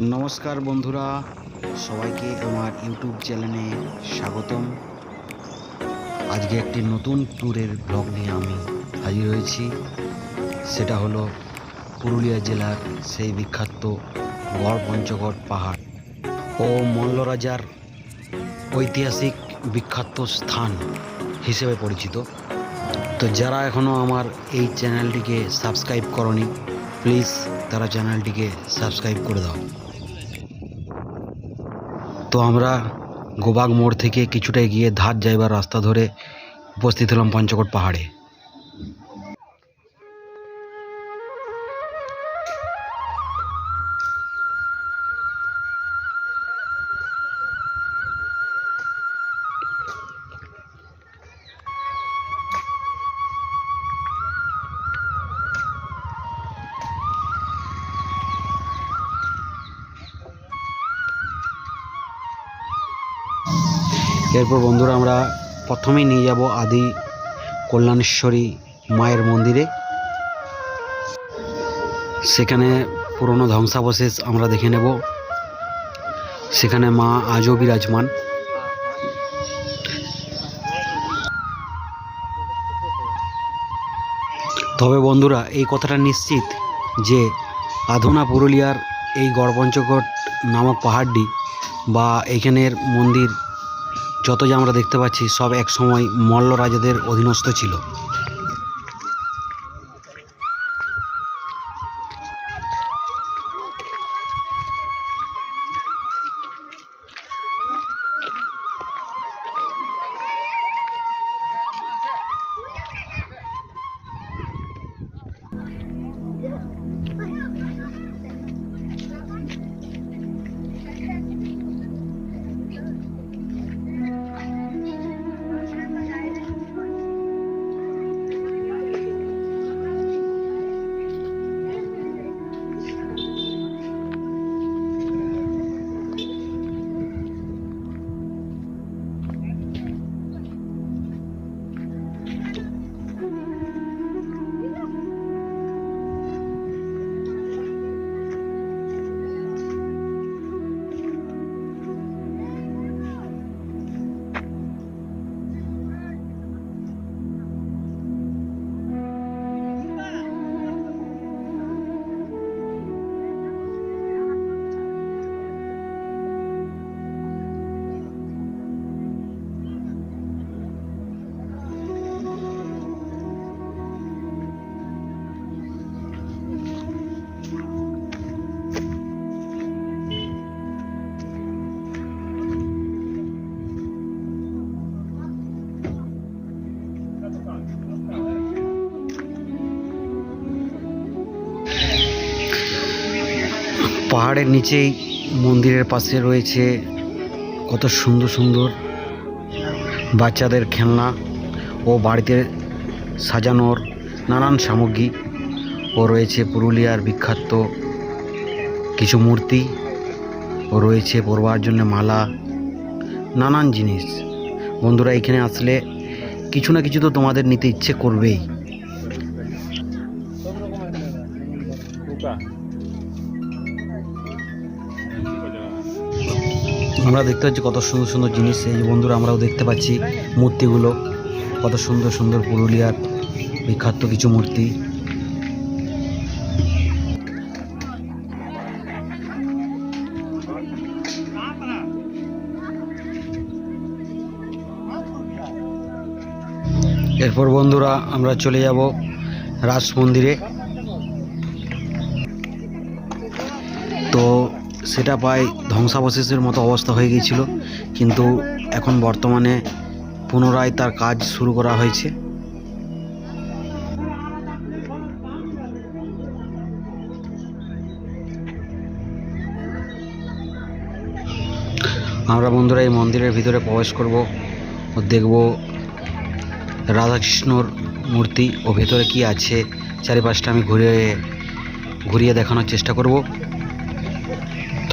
নমস্কার বন্ধুরা, সবাইকে আমার ইউটিউব চ্যানেলে স্বাগতম। আজকে একটি নতুন ট্যুরের ব্লগ নিয়ে আমি হাজির হয়েছি। সেটা হলো পুরুলিয়া জেলার সেই বিখ্যাত গড় পঞ্চগড় পাহাড় ও মল্লরাজার ঐতিহাসিক বিখ্যাত স্থান হিসেবে পরিচিত। তো যারা এখনও আমার এই চ্যানেলটিকে সাবস্ক্রাইব করনি প্লিজ তারা চ্যানেলটিকে সাবস্ক্রাইব করে দাও। তো আমরা গোবাগ মোড় থেকে কিছুটা এগিয়ে ধার যাইবার রাস্তা ধরে উপস্থিত হলাম পঞ্চকোট পাহাড়ে। এরপর বন্ধুরা আমরা প্রথমেই নিয়ে যাব আদি কল্যাণেশ্বরী মায়ের মন্দিরে। সেখানে পুরনো ধ্বংসাবশেষ আমরা দেখে নেব। সেখানে মা আজও বিরাজমান। তবে বন্ধুরা, এই কথাটা নিশ্চিত যে আধুনা পুরুলিয়ার এই গড়পঞ্চকোট নামক পাহাড়টি বা এখানের মন্দির যত যা আমরা দেখতে পাচ্ছি সব এক সময় মল্ল রাজাদের অধীনস্থ ছিল। পাহাড়ের নিচেই মন্দিরের পাশে রয়েছে কত সুন্দর সুন্দর বাচ্চাদের খেলনা ও বাড়িতে সাজানোর নানান সামগ্রী। ও রয়েছে পুরুলিয়ার বিখ্যাত কিছু মূর্তি। ও রয়েছে পরবার জন্য মালা, নানান জিনিস। বন্ধুরা, এখানে আসলে কিছু না কিছু তো তোমাদের নিতে ইচ্ছে করবেই। আমরা দেখতে পাচ্ছি কত সুন্দর সুন্দর জিনিস। এই বন্ধুরা, আমরাও দেখতে পাচ্ছি মূর্তিগুলো। কত সুন্দর সুন্দর পুরুলিয়ার বিখ্যাত কিছু মূর্তি। এরপর বন্ধুরা, আমরা চলে যাব রাজ মন্দিরে সেটা প্রায় ধ্বংসাবশেষের মতো অবস্থা হয়ে গিয়েছিল। কিন্তু এখন বর্তমানে পুনরায় তার কাজ শুরু করা হয়েছে। আমরা বন্ধুরা এই মন্দিরের ভিতরে প্রবেশ করব ও দেখব রাধাকৃষ্ণর মূর্তি ও ভেতরে কি আছে। চারিপাশটা আমি ঘুরে ঘুরিয়ে দেখানোর চেষ্টা করব।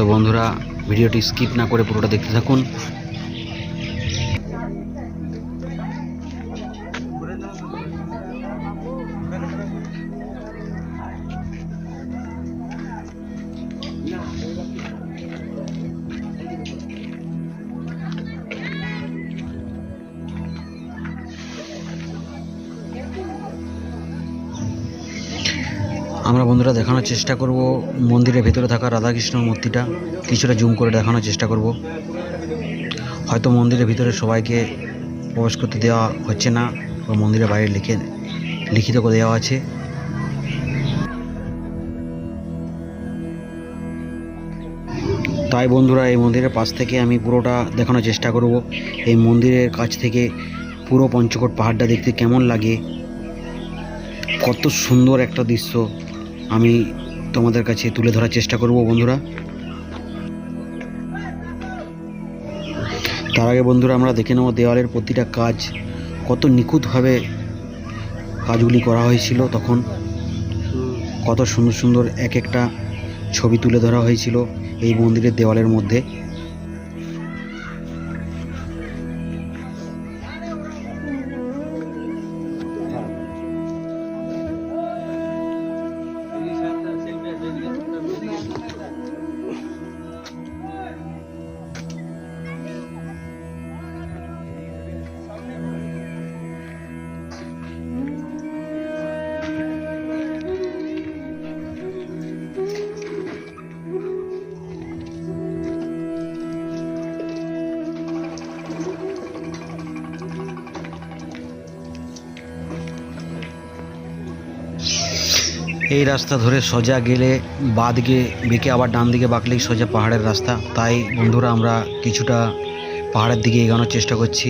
তো বন্ধুরা ভিডিওটি স্কিপ না করে পুরোটা দেখতে থাকুন। আমরা বন্ধুরা দেখানোর চেষ্টা করব। মন্দিরের ভেতরে থাকা রাধাকৃষ্ণর মূর্তিটা। কিছুটা জুম করে দেখানোর চেষ্টা করব। হয়তো মন্দিরের ভিতরে সবাইকে প্রবেশ করতে দেওয়া হচ্ছে না বা মন্দিরের বাইরে লিখে, লিখিত করে দেওয়া আছে। তাই বন্ধুরা, এই মন্দিরের পাশ থেকে আমি পুরোটা দেখানোর চেষ্টা করব। এই মন্দিরের কাছ থেকে পুরো পঞ্চকোট পাহাড়টা দেখতে কেমন লাগে? কত সুন্দর একটা দৃশ্য। আমি তোমাদের কাছে তুলে ধরার চেষ্টা করব, বন্ধুরা। তার আগে বন্ধুরা, আমরা দেখে নেব দেওয়ালের প্রতিটা কাজ কত নিখুঁতভাবে কাজগুলি করা হয়েছিল। তখন কত সুন্দর সুন্দর এক একটা ছবি তুলে ধরা হয়েছিল এই মন্দিরের দেওয়ালের মধ্যে। এই রাস্তা ধরে সোজা গেলে বাঁ দিকে বেঁকে আবার ডান দিকে বাঁকলেই সোজা পাহাড়ের রাস্তা। তাই বন্ধুরা, আমরা কিছুটা পাহাড়ের দিকে এগোনোর চেষ্টা করছি।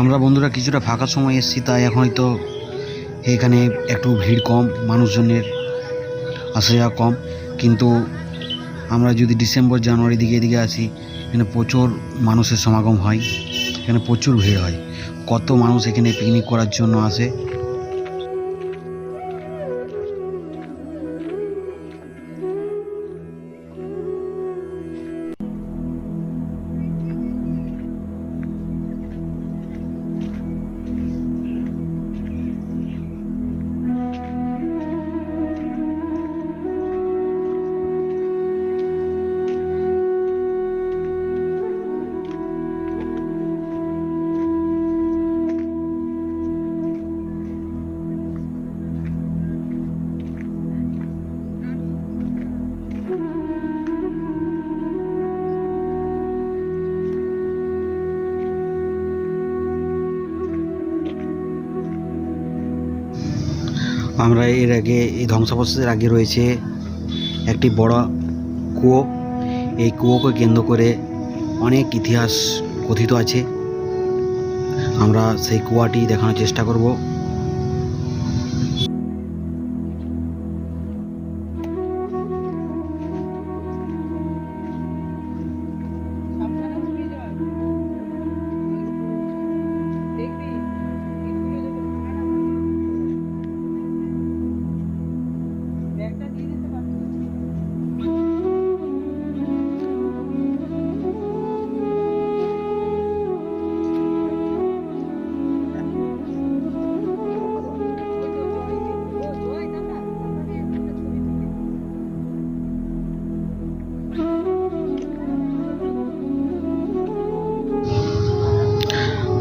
আমরা বন্ধুরা, কিছুটা ফাঁকা সময় এসেছি, তাই এখন হয়তো এখানে একটু ভিড় কম, মানুষজনের আসা যাওয়া কম। কিন্তু আমরা যদি ডিসেম্বর জানুয়ারি দিকে এদিকে আসি এখানে প্রচুর মানুষের সমাগম হয়, এখানে প্রচুর ভিড় হয়। কত মানুষ এখানে পিকনিক করার জন্য আসে আমরা এর আগে এই ধ্বংসাবশেষের আগে রয়েছে একটি বড় কুয়ো। এই কুয়োকে কেন্দ্র করে অনেক ইতিহাস কথিত আছে। আমরা সেই কুয়াটি দেখানোর চেষ্টা করব।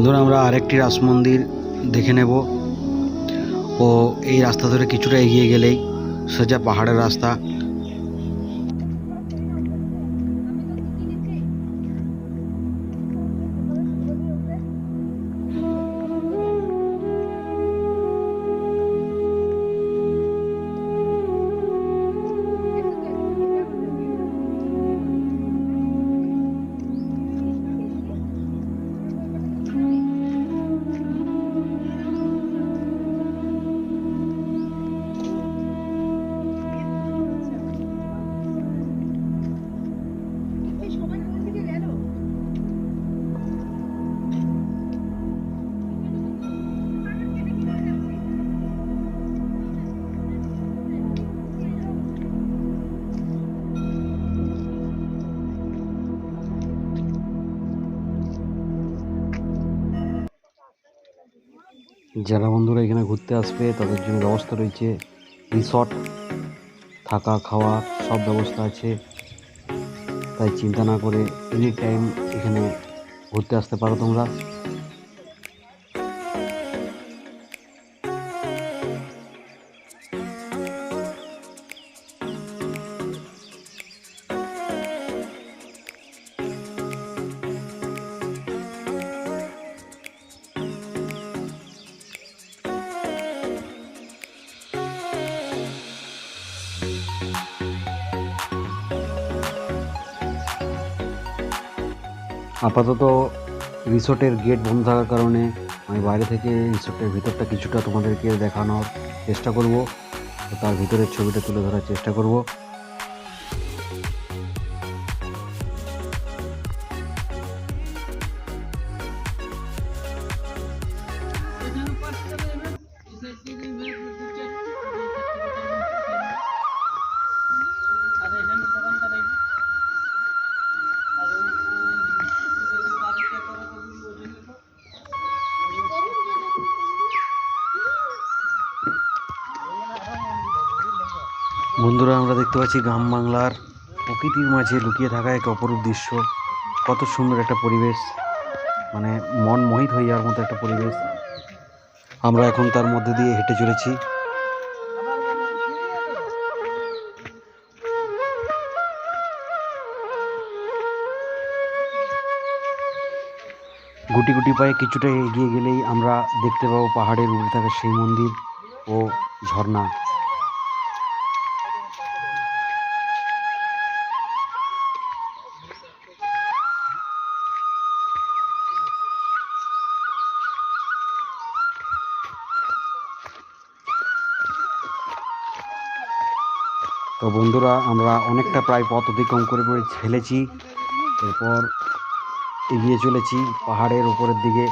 বন্ধুরা, আমরা আরেকটি রাস মন্দির দেখে নেব। ও এই রাস্তা ধরে কিছুটা এগিয়ে গেলেই সোজা পাহাড়ের রাস্তা। যারা বন্ধুরা এখানে ঘুরতে আসবে, তাদের জন্য ব্যবস্থা রয়েছে। রিসর্ট, থাকা, খাওয়া সব ব্যবস্থা আছে। তাই চিন্তা না করে এনি টাইম এখানে ঘুরতে আসতে পারো তোমরা। আপাতত রিসোর্টের গেট বন্ধ থাকার কারণে আমি বাইরে থেকে রিসোর্টের ভিতরটা কিছুটা তোমাদেরকে দেখানোর চেষ্টা করব। তার ভিতরের ছবিটা তুলে ধরার চেষ্টা করব। দেখতে পাচ্ছি গ্রাম বাংলার প্রকৃতির মাঝে লুকিয়ে থাকা এক অপরূপ দৃশ্য। কত সুন্দর একটা পরিবেশ। মানে মন মোহিত হয়ে যাওয়ার মতো একটা পরিবেশ। আমরা এখন তার মধ্যে দিয়ে হেঁটে চলেছি। গুটি গুটি পায়ে কিছুটা এগিয়ে গেলেই আমরা দেখতে পাবো পাহাড়ের উপরে থাকা সেই মন্দির ও ঝর্ণা। তো বন্ধুরা, আমরা অনেকটা প্রায় পথ অতিক্রম করে করে ফেলেছি এরপর এগিয়ে চলেছি পাহাড়ের উপরের দিকে।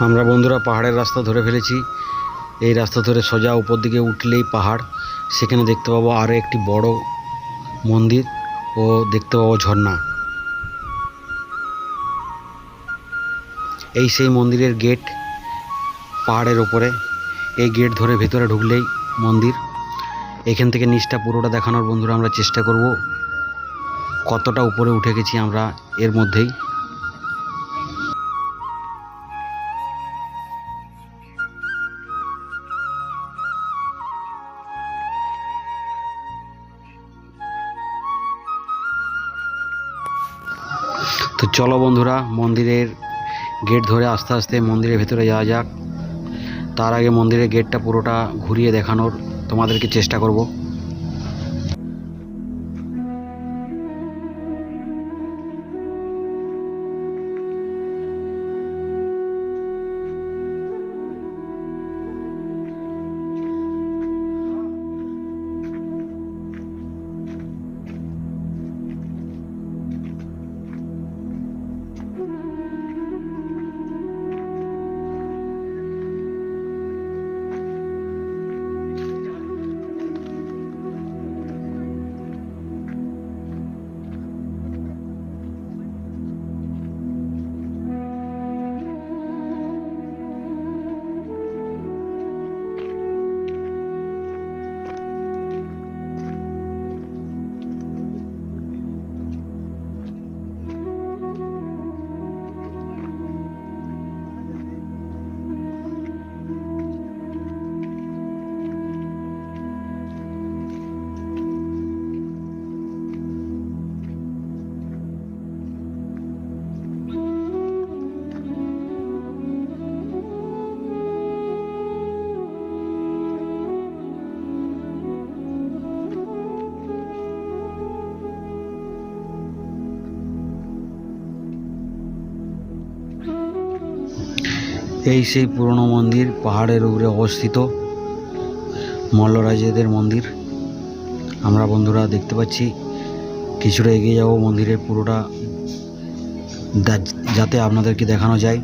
আমরা বন্ধুরা পাহাড়ের রাস্তা ধরে ফেলেছি। এই রাস্তা ধরে সোজা উপর দিকে উঠলেই পাহাড়। সেখানে দেখতে পাবো আরও একটি বড় মন্দির ও দেখতে পাবো ঝর্ণা। এই সেই মন্দিরের গেট পাহাড়ের ওপরে এই গেট ধরে ভেতরে ঢুকলেই মন্দির। এখান থেকে নিচটা পুরোটা দেখানোর বন্ধুরা আমরা চেষ্টা করব। কতটা উপরে উঠে গেছি আমরা এর মধ্যেই। তো চলো বন্ধুরা, মন্দিরের গেট ধরে আস্তে আস্তে মন্দিরের ভেতরে যাওয়া যাক। তার আগে মন্দিরের গেটটা পুরোটা ঘুরিয়ে দেখানোর তোমাদেরকে চেষ্টা করব। এই সেই পুরনো মন্দির, পাহাড়ের উপরে অবস্থিত মল্লরাজেদের মন্দির। আমরা বন্ধুরা দেখতে পাচ্ছি, কিছুটা এগিয়ে যাব মন্দিরের পুরোটা যাতে আপনাদেরকে দেখানো যায়।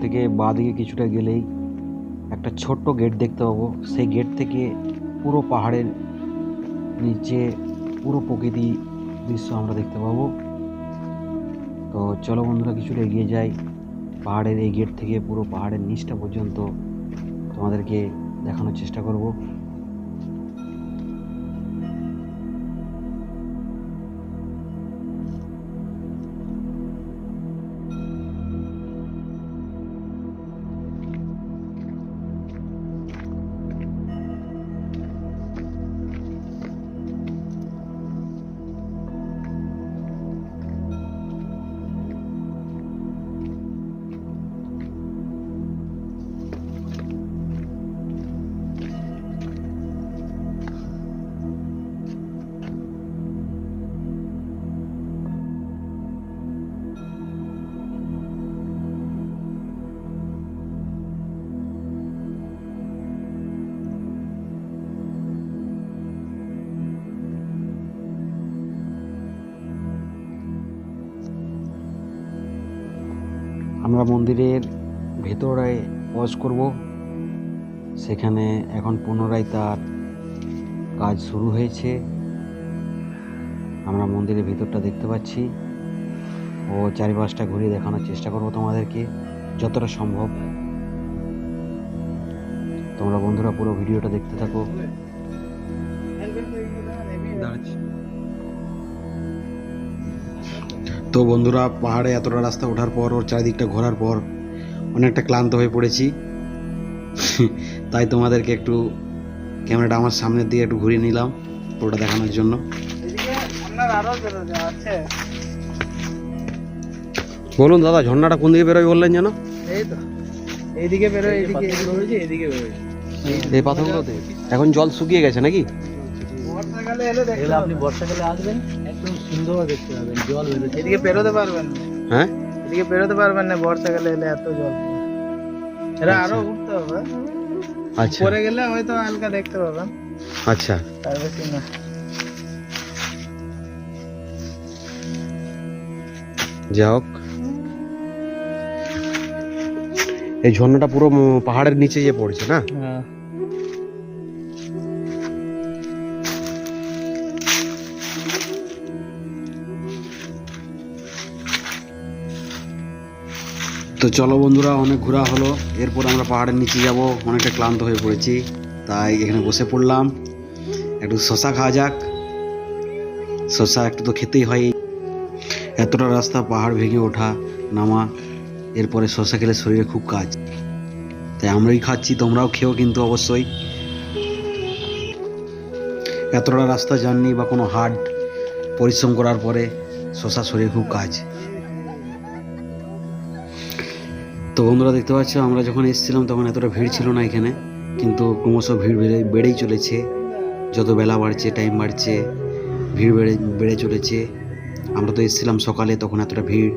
মন্দিরের বাঁ দিকে কিছুটা গেলেই একটা ছোট্ট গেট দেখতে পাবো। সেই গেট থেকে পুরো পাহাড়ের নিচে পুরো প্রকৃতি দৃশ্য আমরা দেখতে পাবো। তো চলো বন্ধুরা, কিছুটা এগিয়ে যাই। পাহাড়ের এই গেট থেকে পুরো পাহাড়ের নিচটা পর্যন্ত তোমাদেরকে দেখানোর চেষ্টা করব। আমরা মন্দিরের ভেতরে পজ করব। সেখানে এখন পুনরায় তার কাজ শুরু হয়েছে। আমরা মন্দিরের ভেতরটা দেখতে পাচ্ছি ও চারিপাশটা ঘুরিয়ে দেখানোর চেষ্টা করব তোমাদেরকে, যতটা সম্ভব। তোমরা বন্ধুরা পুরো ভিডিওটা দেখতে থাকো। তো বন্ধুরা পাহাড়ে এতটা রাস্তা ওঠার পর ওর চারিদিকটা ঘোরার পর অনেকটা ক্লান্ত হয়ে পড়েছি। তাই তোমাদেরকে একটু ক্যামেরাটা আমার সামনের দিকে একটু ঘুরিয়ে নিলাম পুরোটা দেখানোর জন্য। বলুন দাদা ঝর্ণাটা কোন দিকে বেরোয় বললেন যেন? এই এইদিকে বেরোয় এদিকে এদিকে বেরোয় এই পাথরগুলোতে। এখন জল শুকিয়ে গেছে নাকি? বর্ষাকালে এলে আপনি বর্ষাকালে আসবেন। সুন্দর দেখতে পাবেন জল বেরোচ্ছে। এদিকে বেরোতে পারবেন হ্যাঁ? এদিকে বেরোতে পারবেন না বর্ষাকালে এলে এত জল। এটা আরও আচ্ছা। উঠতে হবে। আচ্ছা। পরে গেলে হয়তো হালকা দেখতে পাবেন। আচ্ছা। তার বেশি না যা হোক। এই ঝর্ণাটা পুরো পাহাড়ের নিচে যে পড়ছে না? হ্যাঁ। তো চলো বন্ধুরা, অনেক ঘোরা হলো। এরপর আমরা পাহাড়ের নিচে যাব, অনেকটা ক্লান্ত হয়ে পড়েছি। তাই এখানে বসে পড়লাম। একটু শশা খাওয়া যাক। শশা একটু তো খেতেই হয়। এতটা রাস্তা, পাহাড় ভেঙে ওঠা, নামা, এরপরে শশা খেলে শরীরে খুব কাজ। তাই আমরাই খাচ্ছি, তোমরাও খেও কিন্তু অবশ্যই। এতটা রাস্তা, জার্নি বা কোনো হার্ড পরিশ্রম করার পরে শশা শরীরে খুব কাজ। তো বন্ধুরা দেখতে পাচ্ছ, আমরা যখন এসেছিলাম তখন এতটা ভিড় ছিল না এখানে, কিন্তু ক্রমশ ভিড় বেড়ে, বেড়েই চলেছে। যত বেলা বাড়ছে টাইম বাড়ছে, ভিড় বেড়ে বেড়ে চলেছে। আমরা তো এসেছিলাম সকালে, তখন এতটা ভিড়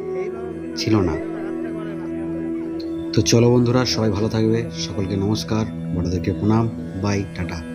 ছিল না। তো চলো বন্ধুরা, সবাই ভালো থাকবে। সকলকে নমস্কার। বড়দেরকে প্রণাম। Bye tata.